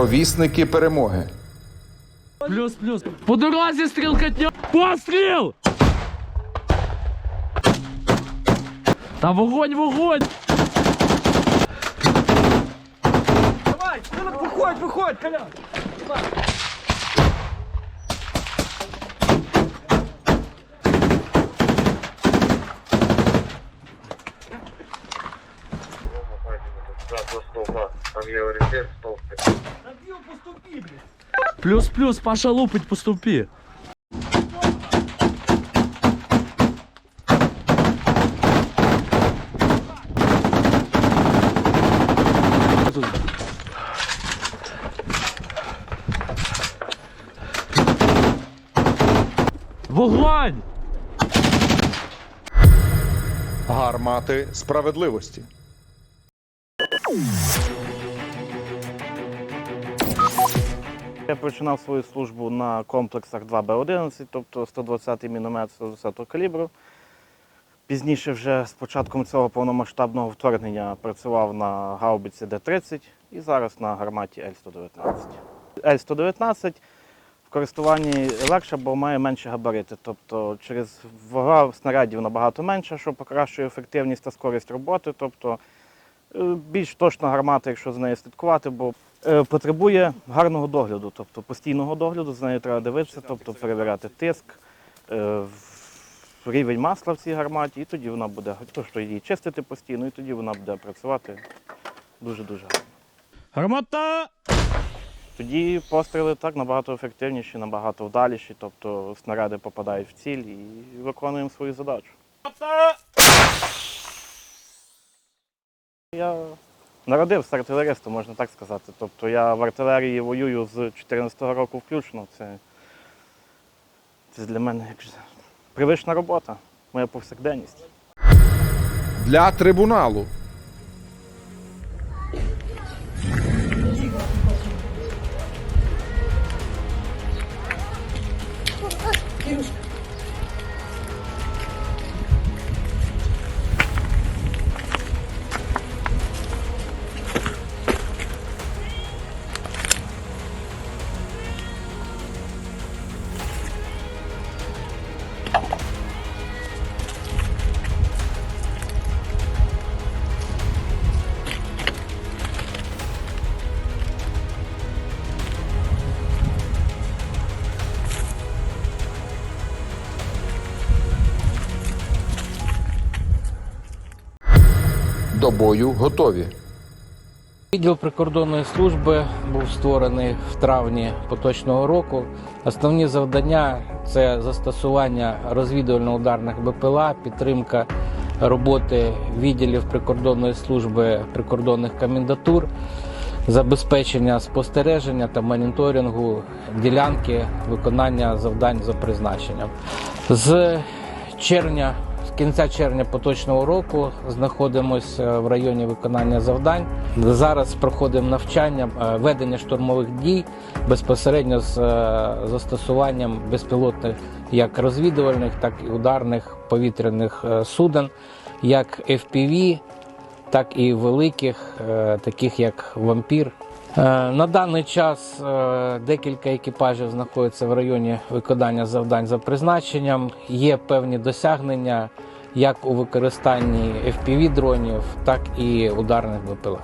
Провісники перемоги. Плюс, плюс. По дорозі стрілкатня. Постріл! Та вогонь, вогонь! Давай, виходь, виходь, Колян. Поступи, блядь. Плюс, плюс, Паша лупить по стовпі. Вогонь! Гармати справедливості. Я починав свою службу на комплексах 2Б11, тобто 120-й міномет 120-го калібру. Пізніше, вже з початком цього повномасштабного вторгнення, працював на гаубиці Д-30 і зараз на гарматі Л-119. Л-119 в користуванні легше, бо має менші габарити. Тобто через вага снарядів набагато менше, що покращує ефективність та скорість роботи. Тобто більш точна гармата, якщо з нею слідкувати, бо е, потребує гарного догляду, тобто постійного догляду, з нею треба дивитися, тобто перевіряти тиск, е, рівень масла в цій гарматі, і тоді вона буде, то, що її чистити постійно, і тоді вона буде працювати дуже-дуже гарно. Гармата! Тоді постріли так набагато ефективніші, набагато вдаліші, тобто снаряди попадають в ціль і виконуємо свою задачу. Я народився артилеристом, можна так сказати. Тобто я в артилерії воюю з 2014 року включно. Це, це для мене як привична робота, моя повсякденність. Для трибуналу. До бою готові. Відділ прикордонної служби був створений в травні поточного року. Основні завдання це застосування розвідувально-ударних БПЛА, підтримка роботи відділів прикордонної служби прикордонних комендатур, забезпечення спостереження та моніторингу ділянки виконання завдань за призначенням. З червня з кінця червня поточного року знаходимося в районі виконання завдань. Зараз проходимо навчання е, ведення штурмових дій безпосередньо з е, застосуванням безпілотних як розвідувальних, так і ударних повітряних е, суден, як FPV, так і великих, е, таких як вампір. Е, На даний час е, декілька екіпажів знаходяться в районі виконання завдань за призначенням. Є певні досягнення як у використанні FPV дронів, так і ударних БПЛА.